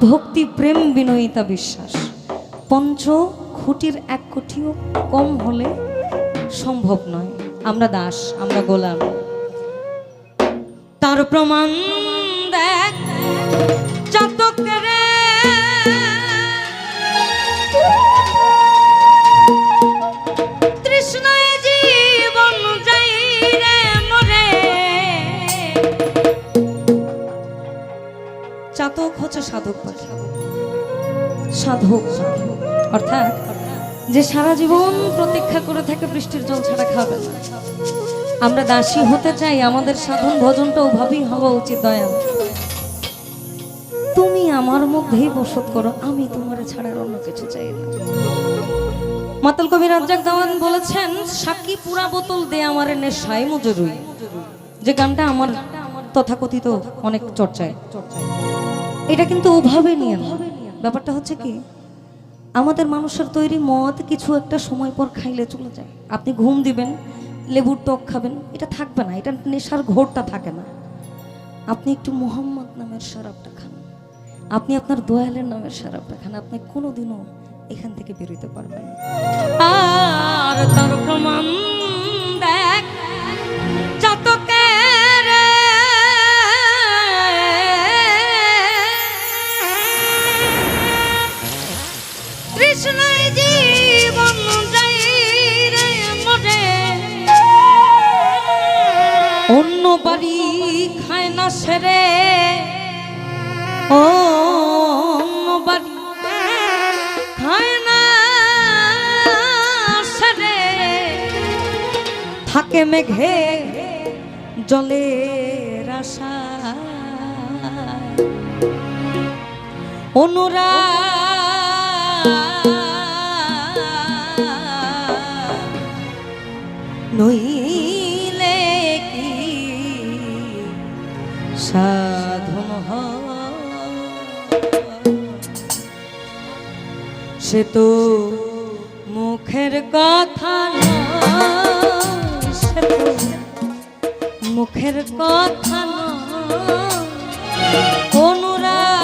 ভক্তি প্রেম বিনয়িতা বিশ্বাস। পঞ্চ খুঁটির এক কোটিও কম হলে সম্ভব নয়। আমরা দাস, আমরা গোলাম। তার প্রমাণ দেখ চাতকের হচ্ছে সাধক পাখি সাধক অর্থাৎ যে সারা জীবন প্রতীক্ষা করে থাকে বৃষ্টির জল ছাড়া খাবে না। আমরা দাসী হতে চাই, আমাদের সাধন ভজনটা ওভাবেই হওয়া উচিত, দয়া তুমি আমার মধ্যেই বসত করো, আমি তোমার ছাড়ার অন্য কিছু চাই না। মাতাল কবি রাজ্জাক দেওয়ান বলেছেন সাকি পুরা বোতল দে আমার নেশায় মজুরুই। যে গানটা আমার তথাকথিত অনেক চর্চায় চর্চায়। এটা কিন্তু ওভাবে নিয়ে ব্যাপারটা হচ্ছে কি, আমাদের মানুষের তৈরি মদ কিছু একটা সময় পর খাইলে চলে যায়। আপনি ঘুম দিবেন, লেবুর টক খাবেন, এটা থাকবে না, এটা নেশার ঘোরটা থাকে না। আপনি একটু মোহাম্মদ নামের শরাবটা খান। আপনি আপনার দয়ালের নামের শরাবটা খান, আপনি কোনোদিনও এখান থেকে বেরোতে পারবেন আর তার প্রমাণ বাড়ি খায় না সেরে। ও বাড়ি খায় না সেরে। থাকে মেঘে জলের আশা অনুরা নইলে সাধন? সে তো মুখের কথা সে মুখের কথা নয়, অনুরাগ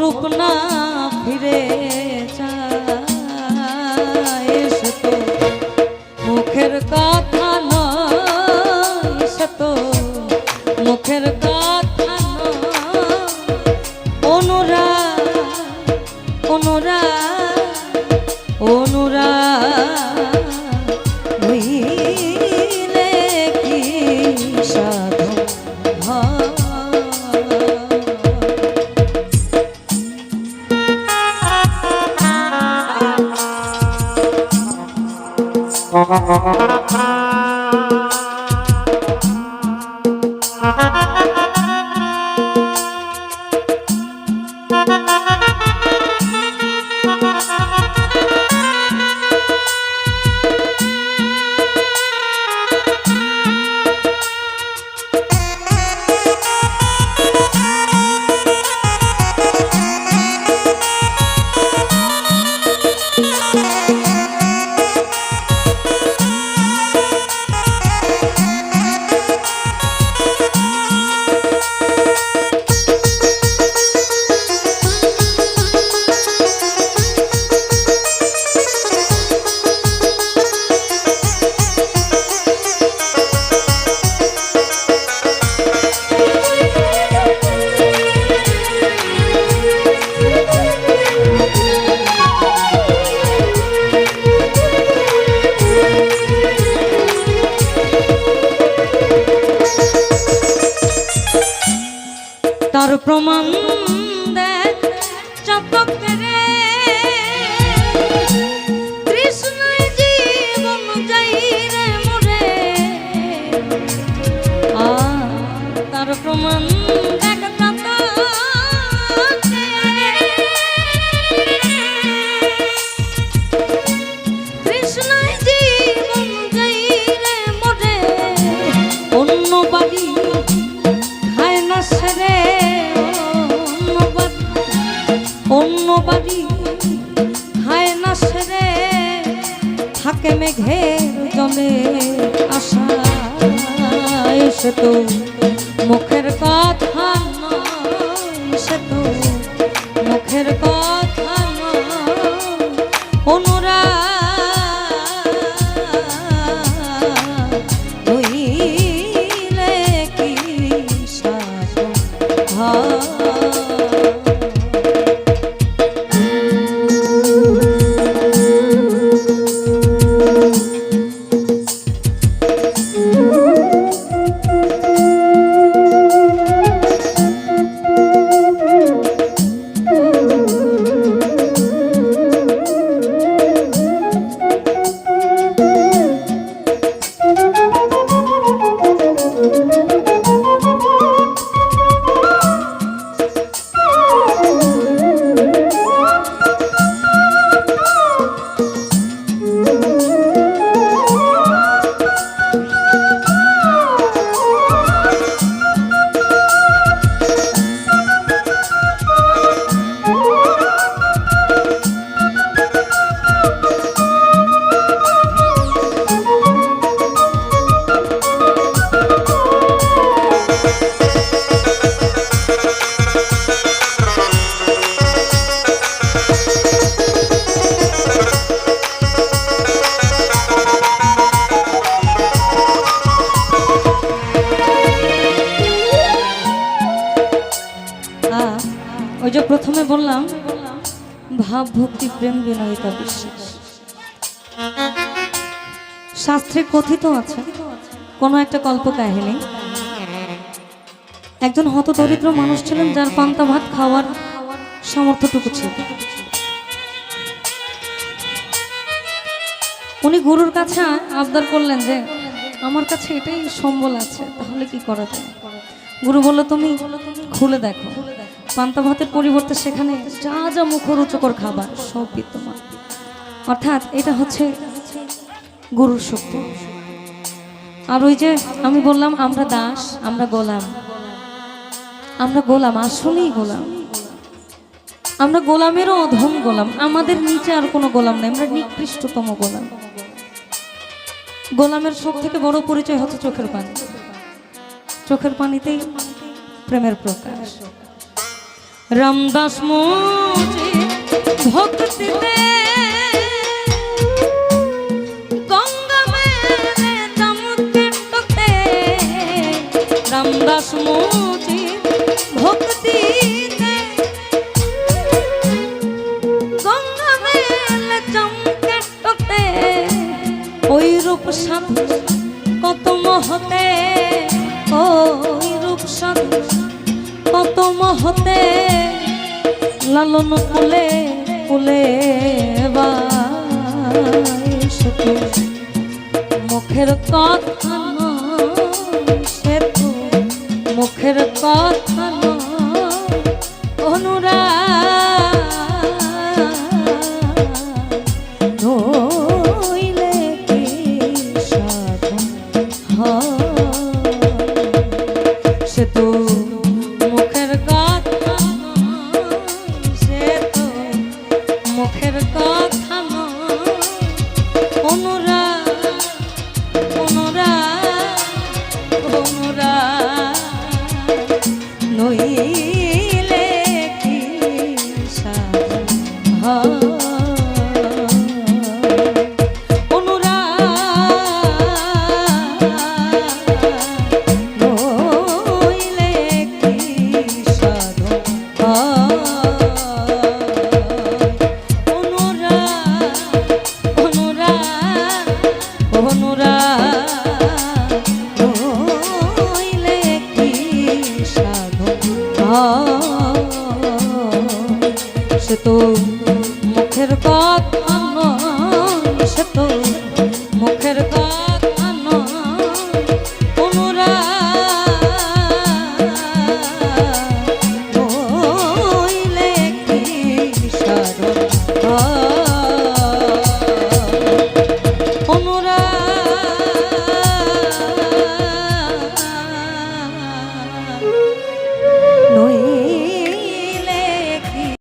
অন্য রূপ না ফিরে তো। মুখের কথা নয় তো। মুখের কথা নয়। অনুরাগ অনুরাগ অনুরাগ। ওই যে প্রথমে বললাম, ভাব, ভক্তি, প্রেম, বিনয়িতা, বিশ্বাস। শাস্ত্রে কথিত আছে, কোনো একটা কল্প কাহিনী। একজন হতদরিদ্র মানুষ ছিলেন যার পান্তা ভাত খাওয়ার সামর্থ্যটুকু ছিল। উনি গুরুর কাছে আবদার করলেন যে, আমার কাছে এটাই সম্বল আছে, তাহলে কি করা যায়? গুরু বলল, তুমি খুলে দেখো। পান্তা ভাতের পরিবর্তে সেখানে যা যা মুখরোচকর খাবার সব বিদ্যমান অর্থাৎ এটা হচ্ছে গুরুর শক্তি। আর ওই যে আমি বললাম, আমরা দাস, আমরা গোলাম। আমরা গোলাম, আসলেই গোলাম। আমরা গোলামেরও অধম গোলাম। আমাদের নিচে আর কোনো গোলাম নেই। আমরা নিকৃষ্টতম গোলাম। গোলামের সব থেকে বড় পরিচয় হচ্ছে চোখের পানি। চোখের পানিতেই প্রেমের প্রকাশ। রামদাস মুজি ভক্তিতে রামদাস মুজি ভক্তিতে গঙ্গা মেলে চমকেটতে ওই রূপ সাধু কত মহতে, ওই রূপ সাধু কত মহতে লালন কুলে বা মুখের কথা আমরা